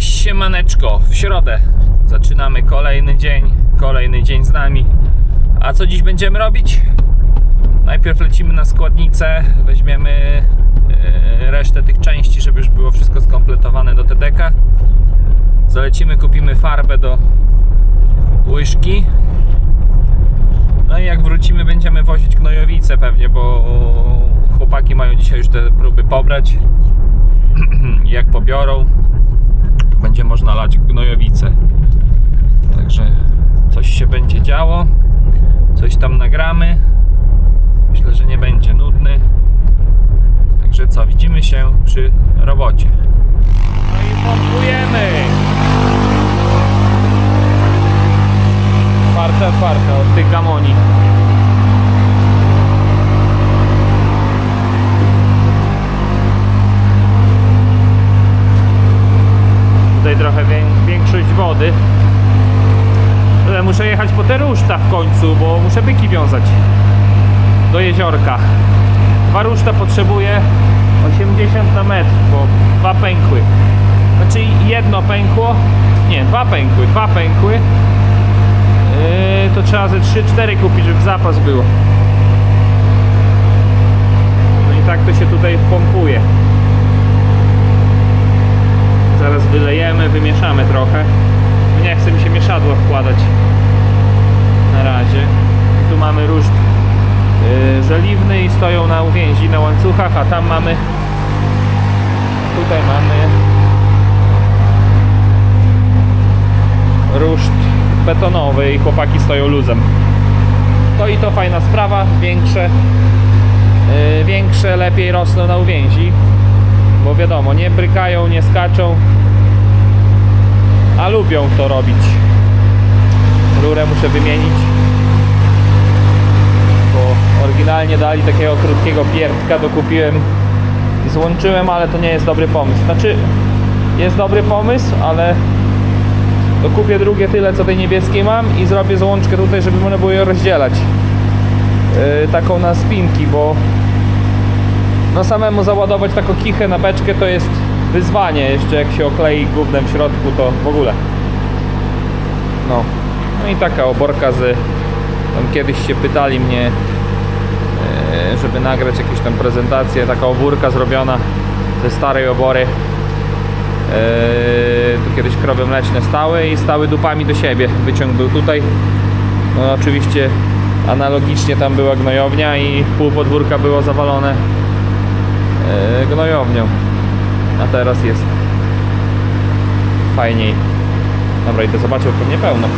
Cześć siemaneczko, w środę zaczynamy kolejny dzień, kolejny dzień z nami. A co dziś będziemy robić? Najpierw lecimy na składnicę, weźmiemy e, resztę tych części, żeby już było wszystko skompletowane do TDK. Zalecimy, kupimy farbę do łyżki. No i jak wrócimy będziemy wozić gnojowice pewnie, bo chłopaki mają dzisiaj już te próby pobrać. Jak pobiorą, będzie można lać gnojowice. Także coś się będzie działo, coś tam nagramy. Myślę, że nie będzie nudny. Także co, widzimy się przy robocie. No i pompujemy! Otwarte, otwarte od tych gamoni. Tutaj trochę wię- większość wody. Ale muszę jechać po te w końcu, bo muszę byki wiązać do jeziorka. Dwa ruszta potrzebuję 80 na metr, bo dwa pękły. Znaczy jedno pękło, nie, dwa pękły, dwa pękły. Yy, to trzeba ze 3-4 kupić, żeby zapas było. No i tak to się tutaj pompuje. Zaraz wylejemy, wymieszamy trochę. Nie chce mi się mieszadła wkładać na razie. Tu mamy ruszt yy, żeliwny i stoją na uwięzi, na łańcuchach, a tam mamy tutaj mamy ruszt betonowy i chłopaki stoją luzem. To i to fajna sprawa, większe yy, większe lepiej rosną na uwięzi, bo wiadomo, nie brykają, nie skaczą, a lubią to robić. Rurę muszę wymienić, bo oryginalnie dali takiego krótkiego pierdka, dokupiłem i złączyłem, ale to nie jest dobry pomysł. Znaczy, jest dobry pomysł, ale to kupię drugie tyle co tej niebieskiej mam i zrobię złączkę tutaj, żeby było je rozdzielać. Yy, taką na spinki, bo no samemu załadować taką kichę na beczkę to jest wyzwanie. Jeszcze jak się oklei gównem w środku, to w ogóle. No. No i taka oborka z... Tam kiedyś się pytali mnie, e, żeby nagrać jakąś tam prezentację. Taka obórka zrobiona ze starej obory. E, Tu kiedyś krowy mleczne stały i stały dupami do siebie. Wyciąg był tutaj. No oczywiście analogicznie tam była gnojownia i pół podwórka było zawalone e, gnojownią. A teraz jest fajniej. Dobra, idę zobaczyć, bo pewnie pełno.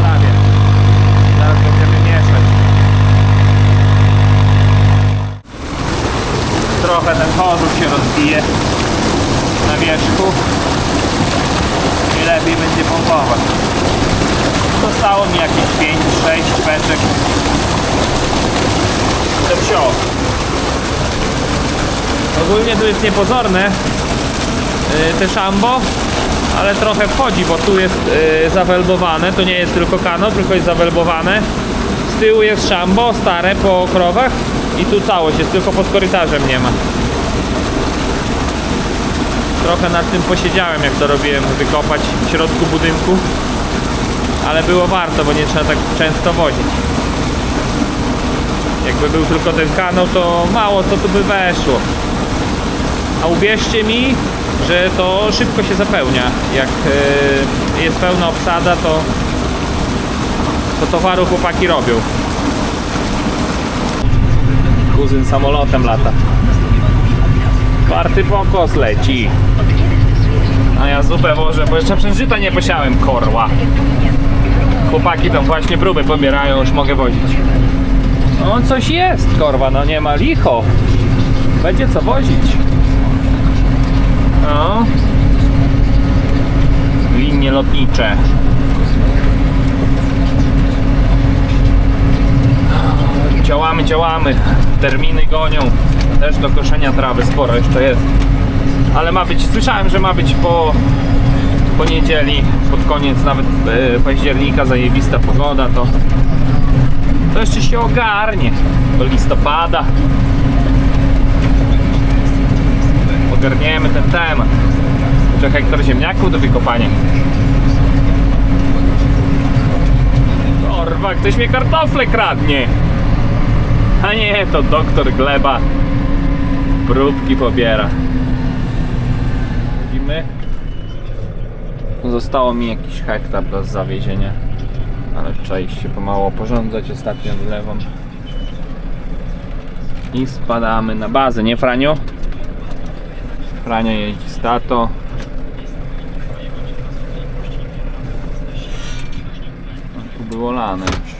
Prawie. Zaraz będziemy mieszać. Trochę ten chorzów rozbije na wierzchu i lepiej będzie pompować. Zostało mi jakieś 5-6 beczek. To wsio. Ogólnie tu jest niepozorne yy, te szambo, ale trochę wchodzi, bo tu jest yy, zawelbowane, to nie jest tylko kanał, tylko jest zawelbowane. Z tyłu jest szambo stare po krowach i tu całość jest, tylko pod korytarzem nie ma. Trochę nad tym posiedziałem, jak to robiłem, wykopać w środku budynku ale było warto, bo nie trzeba tak często wozić. Jakby był tylko ten kanał, to mało co tu by weszło. A uwierzcie mi, że to szybko się zapełnia. Jak yy, jest pełna obsada, to, to towaru chłopaki robią. Kuzyn samolotem lata. Czwarty pokos leci. Ja zupę wożę, bo jeszcze przez żyta nie posiałem korła. Chłopaki tam właśnie próby pobierają, już mogę wozić. No coś jest, korwa, no nie ma licho. Będzie co wozić. No. Linie lotnicze. Działamy, działamy. Terminy gonią. Też do koszenia trawy sporo jeszcze jest. Ale ma być, słyszałem, że ma być po poniedzieli, pod koniec nawet e, października, zajebista pogoda, to To jeszcze się ogarnie do listopada. Ogarniemy ten temat. Jeszcze hektar ziemniaków do wykopania. Korwa, ktoś mnie kartofle kradnie. A nie, to doktor Gleba próbki pobiera. Widzimy? Zostało mi jakiś hektar do zawiezienia. Ale wczoraj się pomału porządzać, ostatnio wylewam. I spadamy na bazę, nie Franio? Franio jeździ z tato. No, tu było lane już.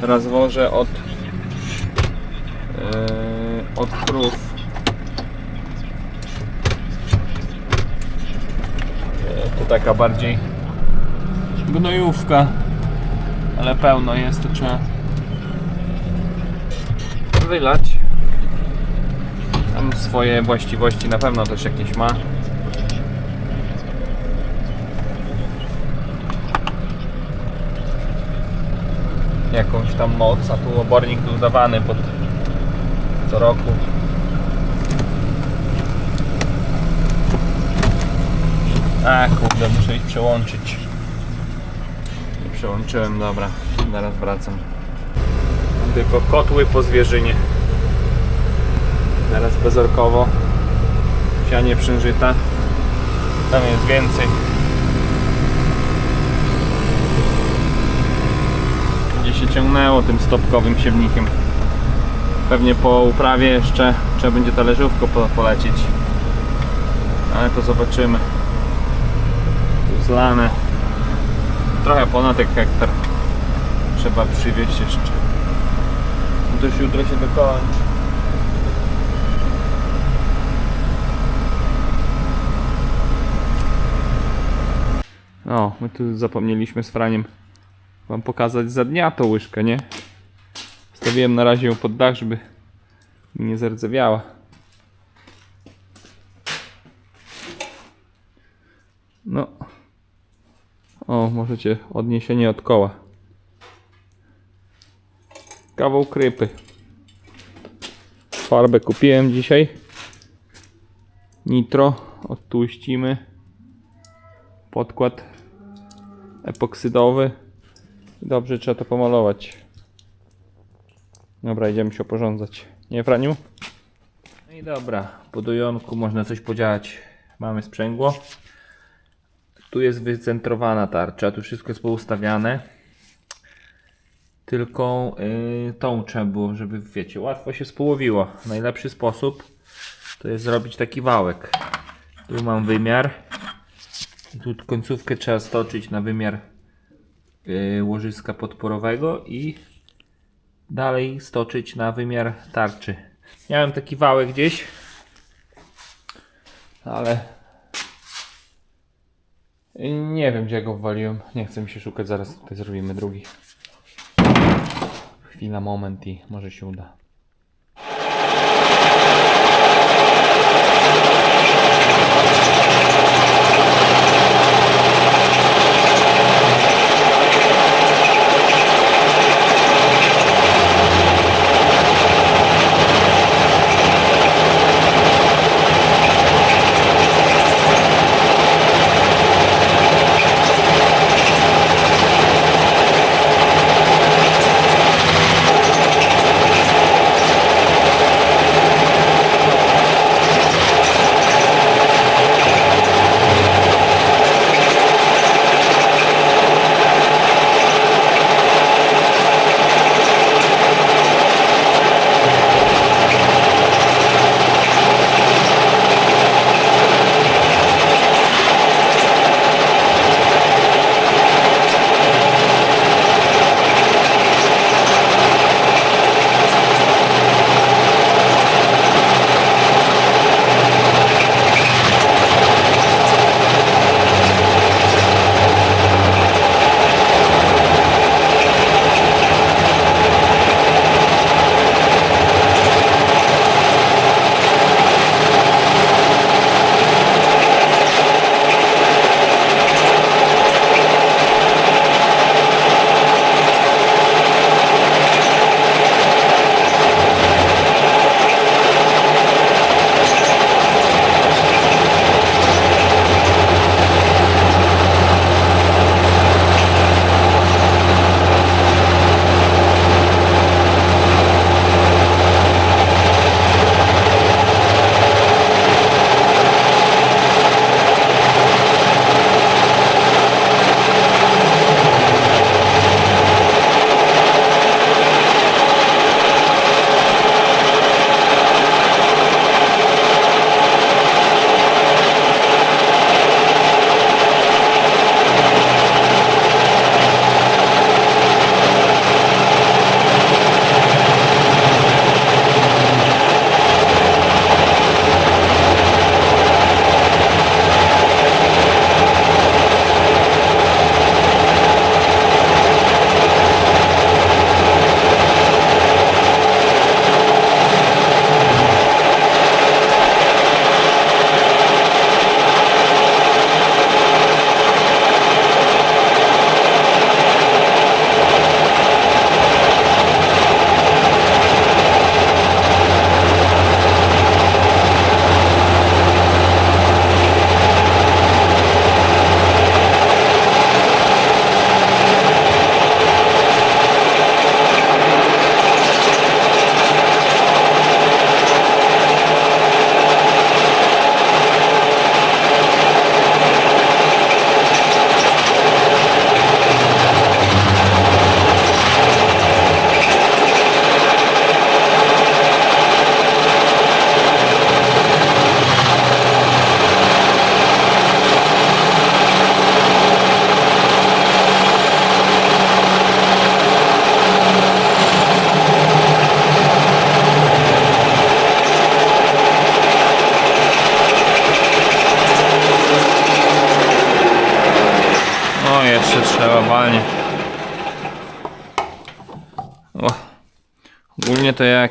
Teraz wożę od yy, od krów. Yy, To taka bardziej gnojówka, ale pełno jest, to trzeba wylać. Tam swoje właściwości na pewno też jakieś ma. Jakąś tam moc, a tu obornik dodawany pod co roku. A kurde, muszę ich przełączyć. Nie przełączyłem, dobra. Zaraz wracam. Tylko kotły po zwierzynie. Teraz bezorkowo. Sianie przężyta. Tam jest więcej. Gdzie się ciągnęło tym stopkowym siewnikiem. Pewnie po uprawie jeszcze trzeba będzie talerzówko po, polecieć. Ale to zobaczymy. Tu zlane. Trochę ponad jak hektar. Trzeba przywieźć jeszcze. No to już jutro się dokończy. O, my tu zapomnieliśmy z Franiem Wam pokazać za dnia tą łyżkę, nie? Stawiłem na razie ją pod dach, żeby nie zardzewiała. No. O, możecie odniesienie od koła. Kawał krypy. Farbę kupiłem dzisiaj. Nitro odtłuścimy. Podkład epoksydowy. Dobrze, trzeba to pomalować. Dobra, idziemy się oporządzać. Nie, Franiu? No i dobra, po dojonku można coś podziałać. Mamy sprzęgło. Tu jest wycentrowana tarcza, tu wszystko jest poustawiane. Tylko yy, tą trzeba było, żeby wiecie, łatwo się społowiło. Najlepszy sposób to jest zrobić taki wałek. Tu mam wymiar. Tu końcówkę trzeba stoczyć na wymiar yy, łożyska podporowego i dalej stoczyć na wymiar tarczy. Miałem taki wałek gdzieś, ale nie wiem gdzie go wwaliłem. Nie chcę mi się szukać, zaraz tutaj zrobimy drugi. Chwila, moment i może się uda.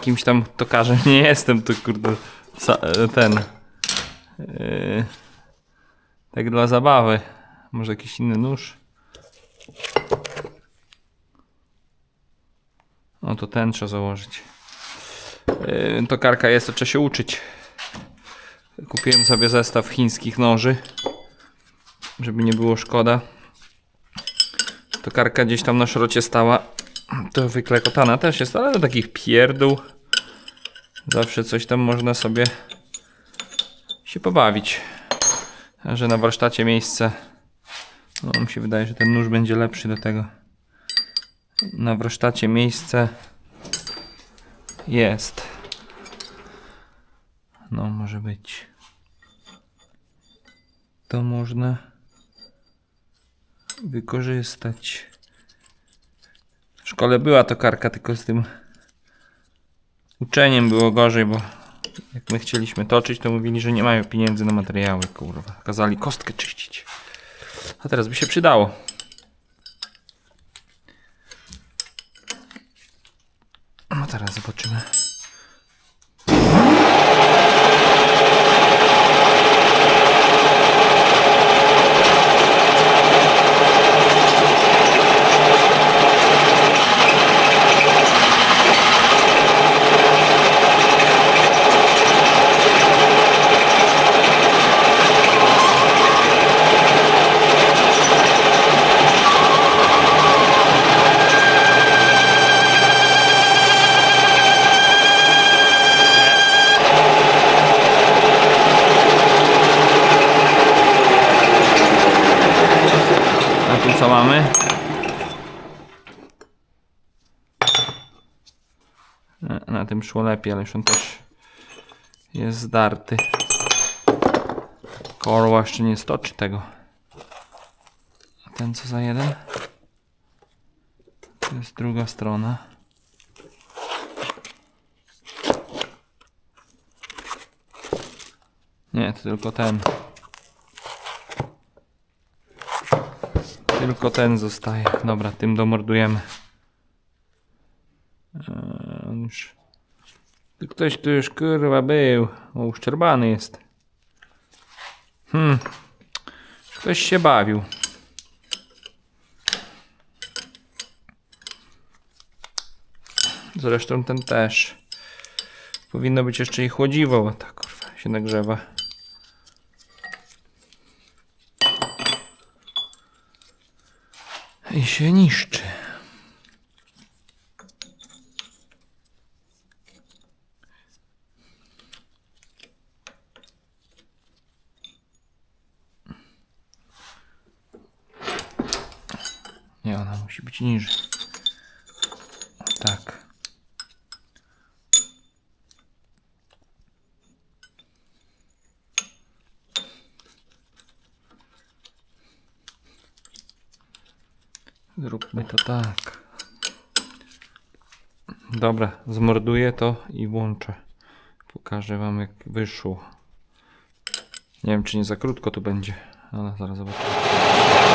Jakimś tam tokarzem nie jestem, to kurde e, ten. Yy, tak dla zabawy. Może jakiś inny nóż. O to ten trzeba założyć. Yy, tokarka jest, to trzeba się uczyć. Kupiłem sobie zestaw chińskich noży. Żeby nie było szkoda. Tokarka gdzieś tam na szrocie stała. To wyklekotana też jest, ale do takich pierdół. Zawsze coś tam można sobie się pobawić. A że na warsztacie miejsce. No, mi się wydaje, że ten nóż będzie lepszy do tego. Na warsztacie miejsce jest. No, może być. To można wykorzystać. W szkole była tokarka, tylko z tym uczeniem było gorzej, bo jak my chcieliśmy toczyć, to mówili, że nie mają pieniędzy na materiały, kurwa. Kazali kostkę czyścić. A teraz by się przydało. No teraz zobaczymy. A tu co mamy? Na- Na tym szło lepiej, ale już on też jest zdarty. Korła jeszcze nie stoczy tego. A ten co za jeden? To jest druga strona. Nie, to tylko ten. Tylko ten zostaje. Dobra, tym domordujemy. Eee, już... Ktoś tu już kurwa był. Uszczerbany jest. Hmm. Ktoś się bawił. Zresztą ten też. Powinno być jeszcze i chłodziwo, bo tak kurwa się nagrzewa. I się niszczy. Nie, ona musi być niżej. Tak. Zróbmy to tak. Dobra, zmorduję to i włączę. Pokażę wam jak wyszło. Nie wiem czy nie za krótko tu będzie, ale zaraz zobaczymy.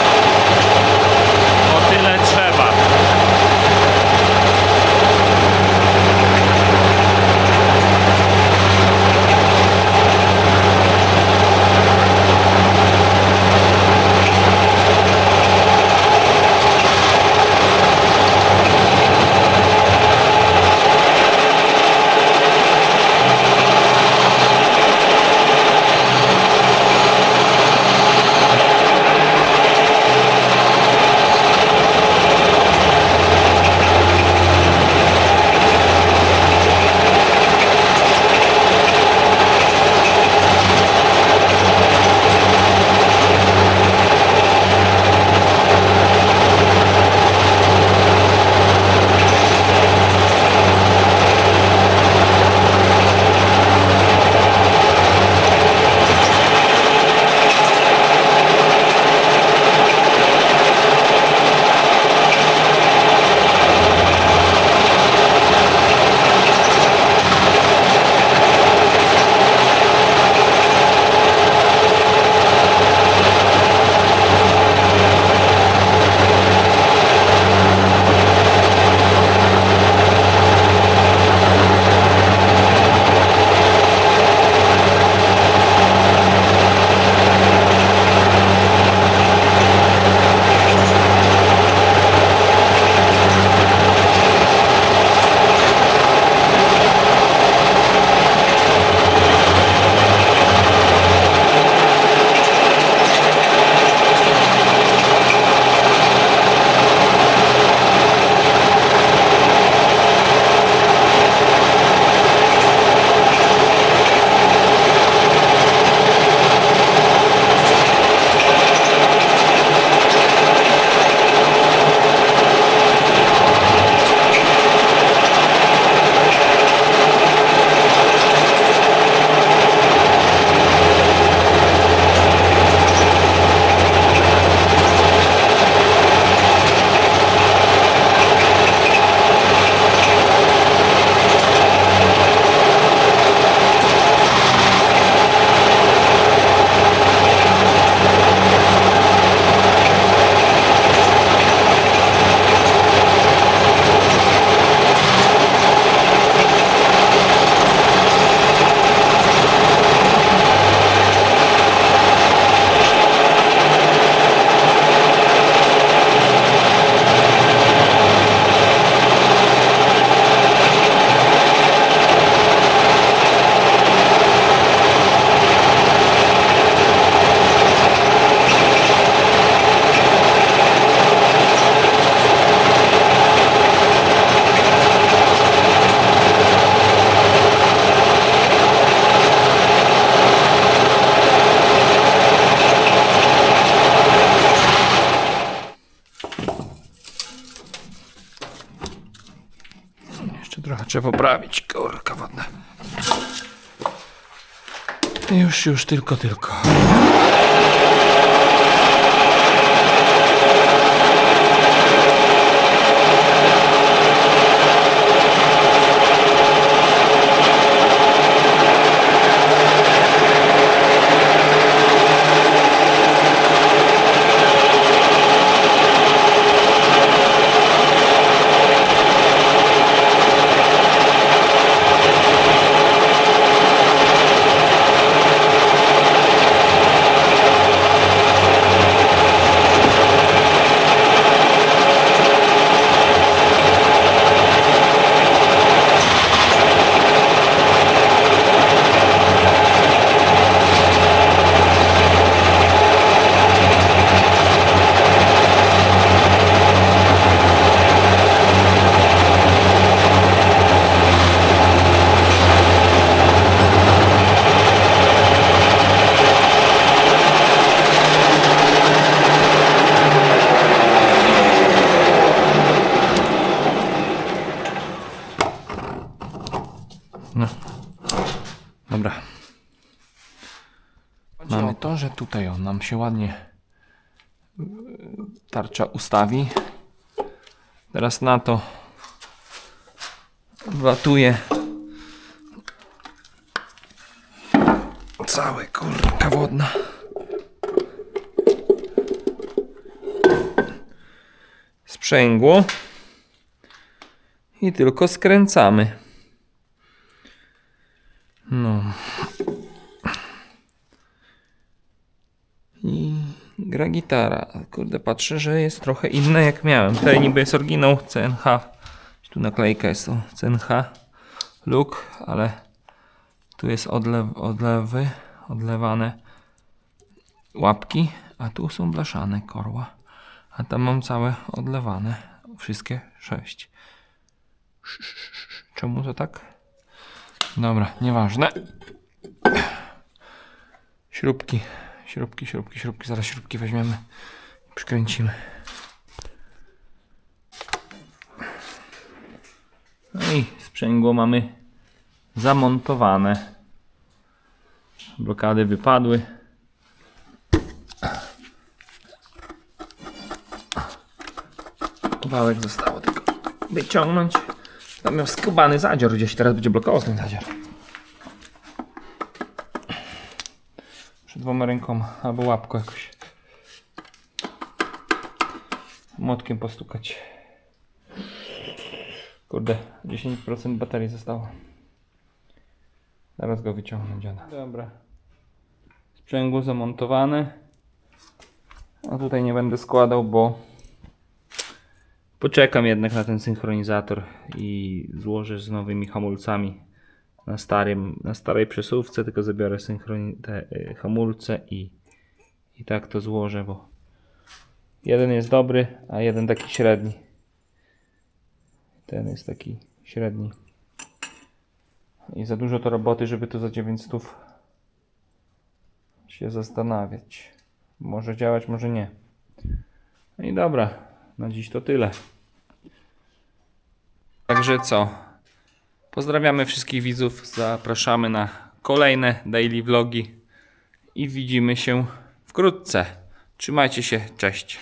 Poprawić korka wodna. Już, już, tylko, tylko. No. Dobra. Mamy to, że tutaj on nam się ładnie y, tarcza ustawi. Teraz na to wlatuję całe kurka wodna. Sprzęgło i tylko skręcamy. No. I gra gitara. Kurde, patrzę, że jest trochę inne jak miałem. Tutaj niby jest oryginał CNH. Tu naklejka jest o CNH look, ale tu jest odlew, odlewy, odlewane łapki, a tu są blaszane korła. A tam mam całe odlewane. Wszystkie sześć. Czemu to tak? Dobra, nieważne. Śrubki, śrubki, śrubki, śrubki. Zaraz śrubki weźmiemy i przykręcimy. No i sprzęgło mamy zamontowane. Blokady wypadły. Kawałek zostało tylko wyciągnąć. Tam miał skubany zadzior gdzieś, teraz będzie blokował ten zadzior. Dwoma rękoma, albo łapką jakoś. Młotkiem postukać. Kurde, 10% baterii zostało. Zaraz go wyciągnę dziada. Dobra. Sprzęgło zamontowane. A tutaj nie będę składał, bo Poczekam jednak na ten synchronizator i złożę z nowymi hamulcami na, starym, na starej przesuwce, tylko zabiorę synchroni- te y, hamulce i, i tak to złożę, bo jeden jest dobry, a jeden taki średni. Ten jest taki średni. I za dużo to roboty, żeby to za 900 się zastanawiać. Może działać, może nie. No i dobra, na dziś to tyle. Także co? Pozdrawiamy wszystkich widzów, zapraszamy na kolejne daily vlogi i widzimy się wkrótce. Trzymajcie się, cześć.